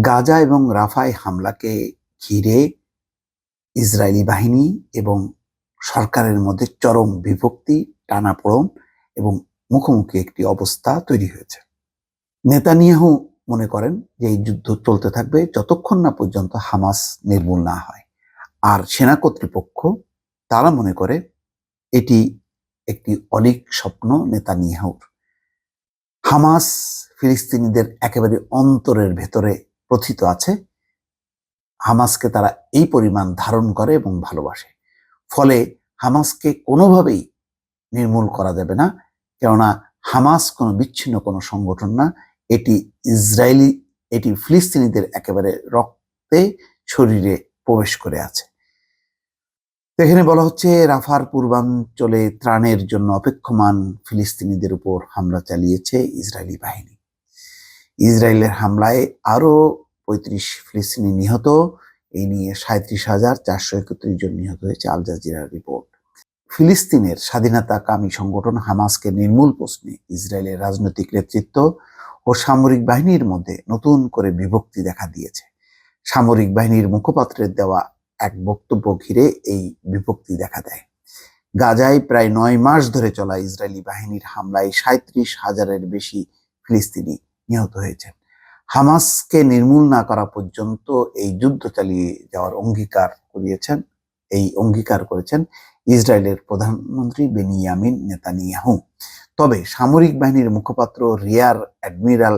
গাজা এবং রাফায় হামলাকে ঘিরে ইসরায়েলি বাহিনী এবং সরকারের মধ্যে চরম বিভক্তি, টানাপোড়ন এবং মুখোমুখি একটি অবস্থা তৈরি হয়েছে। নেতানিয়াহু মনে করেন যে এই যুদ্ধ চলতে থাকবে যতক্ষণ না পর্যন্ত হামাস নির্মূল না হয়। আর সেনা কর্তৃপক্ষ তারা মনে করে এটি একটি অলিক স্বপ্ন নেতানিয়াহুর। হামাস ফিলিস্তিনিদের একেবারে অন্তরের ভেতরে প্রথিত আছে, হামাসকে তারা এই পরিমাণ ধারণ করে এবং ভালোবাসে। ফলে হামাসকে কোনোভাবেই নির্মূল করা যাবে না, কেননা হামাস কোনো বিচ্ছিন্ন কোনো সংগঠন না, এটি ইসরায়েলি, এটি ফিলিস্তিনিদের একেবারে রক্তে, শরীরে প্রবেশ করে আছে। এখানে বলা হচ্ছে, রাফার পূর্বাঞ্চলে ত্রাণের জন্য অপেক্ষমান ফিলিস্তিনিদের উপর হামলা চালিয়েছে ইসরায়েলি বাহিনী। ইসরায়েলের হামলায় আরও পঁয়ত্রিশ ফিলিস্তিনি নিহত। এই নিয়ে সাঁত্রিশ হাজার চারশো একত্রিশ জন নিহত হয়েছে আল জাজিরার রিপোর্ট। ফিলিস্তিনের স্বাধীনতাকামী সংগঠন হামাসকে নির্মূল প্রশ্নে ইসরায়েলের রাজনৈতিক নেতৃত্ব ও সামরিক বাহিনীর মধ্যে নতুন করে বিভক্তি দেখা দিয়েছে। সামরিক বাহিনীর মুখপাত্রের দেওয়া এক বক্তব্য ঘিরে এই বিভক্তি দেখা দেয়। গাজায় প্রায় নয় মাস ধরে চলা ইসরায়েলি বাহিনীর হামলায় সাঁত্রিশ হাজারের বেশি ফিলিস্তিনি নিহত হয়েছেন। হামাসকে নির্মূল না করা পর্যন্ত এই যুদ্ধ চালিয়ে যাওয়ার অঙ্গীকার করিয়েছেন, এই অঙ্গীকার করেছেন ইসরায়েলের প্রধানমন্ত্রী বেনিয়ামিন নেতানিয়াহু। তবে সামরিক বাহিনীর মুখপাত্র রিয়ার অ্যাডমিরাল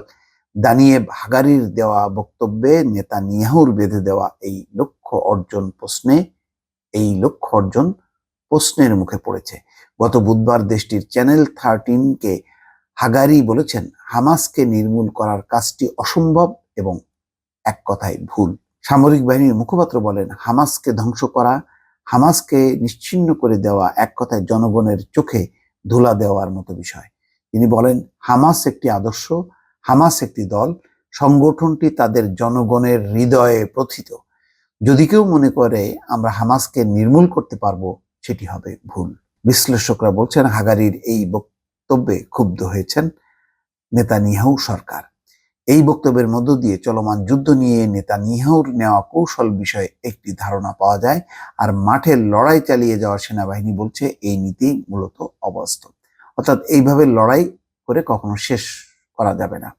দানিয়ে হাগারির দেওয়া বক্তব্যে নেতানিয়াহুর বেঁধে দেওয়া এই লক্ষ্য অর্জন প্রশ্নে, এই লক্ষ্য অর্জন প্রশ্নের মুখে পড়েছে। গত বুধবার দেশটির চ্যানেল থার্টিনকে হাগারি বলেছেন, হামাসকে নির্মূল করার কাজটি অসম্ভব এবং এক কথায় ভুল। সামরিক বাহিনীর মুখপাত্র বলেন, হামাসকে ধ্বংস করা, হামাসকে নিশ্চিন্ন করে দেওয়া এক কথায় জনগণের চোখে ধুলা দেওয়ার মতো বিষয়। তিনি বলেন, হামাস একটি আদর্শ, হামাস একটি দল, সংগঠনটি তাদের জনগণের হৃদয়ে প্রথিত। যদি কেউ মনে করে আমরা হামাসকে নির্মূল করতে পারব, সেটি হবে ভুল। বিশ্লেষকরা বলছেন, হাগারির এই বক্তব্যে ক্ষুব্ধ হয়েছেন নেতানিয়াহু সরকার। এই বক্তব্যের মধ্য দিয়ে চলমান যুদ্ধ নিয়ে নেতানিয়াহুর নেওয়া কৌশল বিষয়ে একটি ধারণা পাওয়া যায় আর মাঠে লড়াই চালিয়ে যাওয়া সেনাবাহিনী বলছে এই নীতি মূলত অবাস্তব। অর্থাৎ এইভাবে লড়াই করে কখনো শেষ করা যাবে না।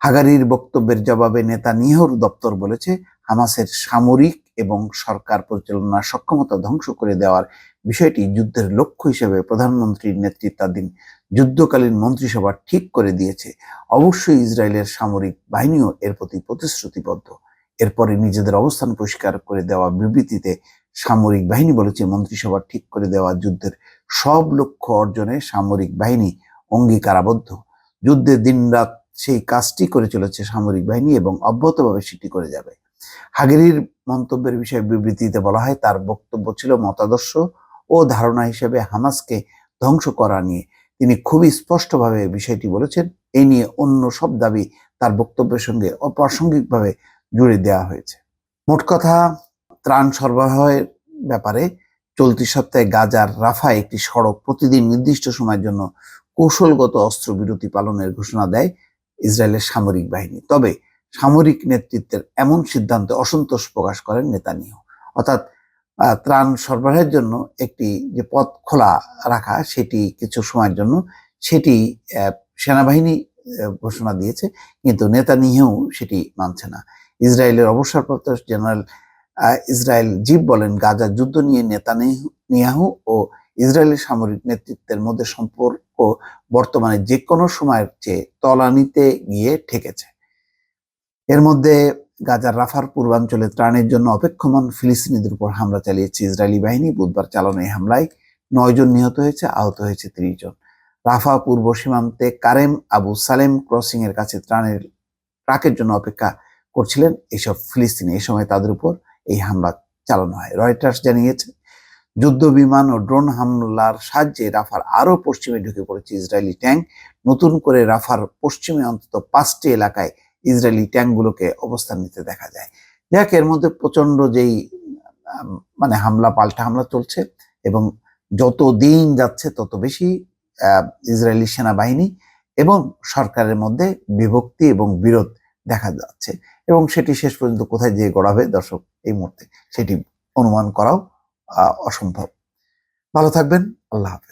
হাগারির বক্তব্যের জবাবে নেতানিয়াহুর দপ্তর বলেছে, হামাসের সামরিক এবং সরকার পরিচালনার সক্ষমতা ধ্বংস করে দেওয়ার বিষয়টি যুদ্ধের লক্ষ্য হিসেবে প্রধানমন্ত্রীর নেতৃত্বাধীন যুদ্ধকালীন মন্ত্রিসভা ঠিক করে দিয়েছে। অবশ্যই ইসরায়েলের সামরিক বাহিনীও এর প্রতি প্রতিশ্রুতিবদ্ধ। এরপরে নিজেদের অবস্থান পরিষ্কার করে দেওয়া বিবৃতিতে সামরিক বাহিনী বলেছে, মন্ত্রিসভা ঠিক করে দেওয়া যুদ্ধের সব লক্ষ্য অর্জনে সামরিক বাহিনী অঙ্গীকারাবদ্ধ। যুদ্ধের দিনরাত সেই কাজটি করে চলেছে সামরিক বাহিনী এবং অব্যাহতভাবে সেটি করে যাবে। হাগেরির মন্তব্যের বিষয়ে বিবৃতিতে বলা হয়, তার বক্তব্য ছিল মতাদর্শ ও ধারণা হিসেবে হামাসকে ধ্বংস করা নিয়ে। তিনি খুবই স্পষ্টভাবে বিষয়টি বলেছেন এই নিয়ে অন্য সব দাবি তার বক্তব্যের সঙ্গে অপ্রাসঙ্গিকভাবে জুড়ে দেওয়া হয়েছে। মোট কথা, ত্রাণ সরবরাহের ব্যাপারে চলতি সপ্তাহে গাজার রাফায় একটি সড়ক প্রতিদিন নির্দিষ্ট সময়ের জন্য কৌশলগত অস্ত্রবিরতি পালনের ঘোষণা দেয় ইসরায়েলের সামরিক বাহিনী। তবে সামরিক নেতৃত্বের এমন সিদ্ধান্তে অসন্তোষ প্রকাশ করেন নেতানিয়াহু। অর্থাৎ ত্রাণ সরবরাহের জন্য একটি যে পথ খোলা রাখা, সেটি কিছু সময়ের জন্য, সেটি সেনাবাহিনী ঘোষণা দিয়েছে, কিন্তু নেতানিয়াহু সেটি মানছে না। ইসরায়েলের অবসরপ্রাপ্ত জেনারেল ইসরায়েল জিপ বলেন, গাজা যুদ্ধ নিয়ে নেতানিয়াহু ও ইসরায়েলের সামরিক নেতৃত্বের মধ্যে সম্পর্ক বর্তমানে যে কোনো সময়ের চেয়ে তলানিতে গিয়ে ঠেকেছে। এর মধ্যে গাজার রাফার পূর্বাঞ্চলে ত্রাণের জন্য অপেক্ষমান ফিলিস্তিনিদের উপর হামলা চালিয়েছে ইসরায়েলি বাহিনী। বুধবার চালানো এই হামলায় নয় জন নিহত হয়েছে, আহত হয়েছে ত্রিশ জন। রাফা পূর্ব সীমান্তে কারেম আবু সালেম ক্রসিং এর কাছে ত্রাণের, ট্রাকের জন্য অপেক্ষা করছিলেন এইসব ফিলিস্তিনি। এই সময় তাদের উপর এই হামলা চালানো হয়। রয়টার্স জানিয়েছে, যুদ্ধ বিমান ও ড্রোন হামলার সাহায্যে রাফার আরও পশ্চিমে ঢুকে পড়েছে ইসরায়েলি ট্যাঙ্ক। নতুন করে রাফার পশ্চিমে অন্তত পাঁচটি এলাকায় ইসরায়েলি ট্যাঙ্কগুলোকে অবস্থান নিতে দেখা যায়। যাক, এর মধ্যে প্রচণ্ড যেই মানে হামলা, পাল্টা হামলা চলছে এবং যত দিন যাচ্ছে তত বেশি ইসরায়েলি সেনাবাহিনী এবং সরকারের মধ্যে বিভক্তি এবং বিরোধ দেখা যাচ্ছে। এবং সেটি শেষ পর্যন্ত কোথায় যেয়ে গড়াবে দর্শক, এই মুহূর্তে সেটি অনুমান করাও অসম্ভব। ভালো থাকবেন, আল্লাহ হাফেজ।